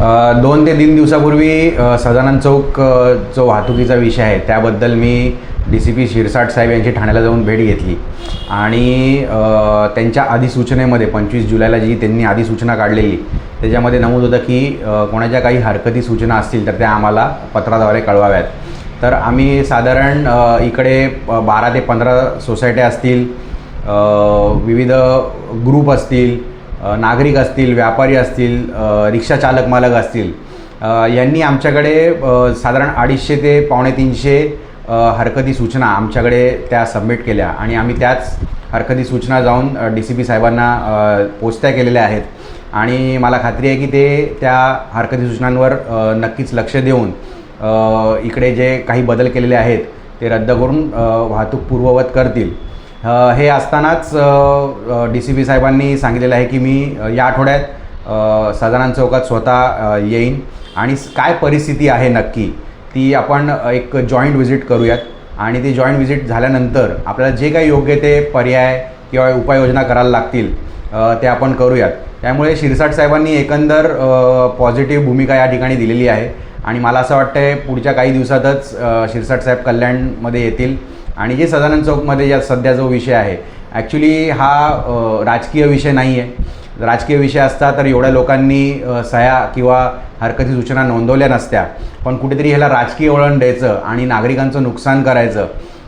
दोन ते तीन दिवसापूर्वी सदानंद चौक जो वाहतुकीचा विषय आहे त्याबद्दल मी डी सी पी शिरसाट साहेब यांची ठाण्याला जाऊन भेट घेतली. आणि त्यांच्या अधिसूचनेमध्ये पंचवीस जुलैला जी त्यांनी अधिसूचना काढलेली त्याच्यामध्ये नमूद होतं की कोणाच्या काही हरकती सूचना असतील तर त्या आम्हाला पत्राद्वारे कळवाव्यात. तर आम्ही साधारण इकडे बारा ते पंधरा सोसायट्या असतील विविध ग्रुप असतील नागरिक असतील व्यापारी असतील रिक्षा चालक मालक असतील यांनी आमच्याकडे साधारण अडीचशे ते पावणे तीनशे हरकती सूचना आमच्याकडे त्या सबमिट केल्या आणि आम्ही त्याच हरकती सूचना जाऊन डी सी पी साहेबांना पोचत्या केलेल्या आहेत. आणि मला खात्री आहे की ते त्या हरकती सूचनांवर नक्कीच लक्ष देऊन इकडे जे काही बदल केलेले आहेत ते रद्द करून वाहतूक पूर्ववत करतील. हे असतानाच डी सी पी साहेबांनी सांगितलेलं आहे की मी या आठवड्यात अ, सदानंद चौकात स्वतः येईन. आणि काय परिस्थिती आहे नक्की ती आपण एक जॉईंट व्हिजिट करूयात. आणि ती जॉईंट व्हिजिट झाल्यानंतर आपल्याला जे काही योग्य ते पर्याय किंवा उपाययोजना करायला लागतील ते आपण करूयात. त्यामुळे शिरसाट साहेबांनी एकंदर पॉझिटिव्ह भूमिका या ठिकाणी दिलेली आहे. आणि मला असं वाटतं पुढच्या काही दिवसातच शिरसाट साहेब कल्याणमध्ये येतील. आणि जे सदानंद चौकमध्ये या सध्या जो विषय आहे ॲक्च्युली हा राजकीय विषय नाही आहे राजकीय विषय असता तर एवढ्या लोकांनी सह्या किंवा हरकती सूचना नोंदवल्या नसत्या. पण कुठेतरी ह्याला राजकीय वळण द्यायचं आणि नागरिकांचं नुकसान करायचं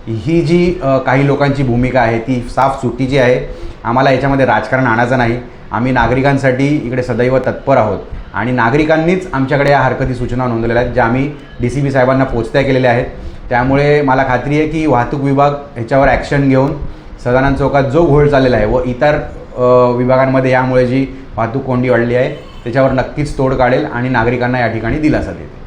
ही जी काही लोकांची भूमिका आहे ती साफ चुकीची आहे. आम्हाला याच्यामध्ये राजकारण आणायचं नाही. आम्ही नागरिकांसाठी इकडे सदैव तत्पर आहोत. आणि नागरिकांनीच आमच्याकडे या हरकती सूचना नोंदवलेल्या आहेत ज्या आम्ही डी सी बी साहेबांना पोचत्या केलेल्या आहेत. त्यामुळे मला खात्री आहे की वाहतूक विभाग ह्याच्यावर ॲक्शन घेऊन सदानंद चौकात जो घोळ चाललेला आहे व इतर विभागांमध्ये यामुळे जी वाहतूक कोंडी वाढली आहे त्याच्यावर नक्कीच तोड काढेल आणि नागरिकांना या ठिकाणी दिलासा देईल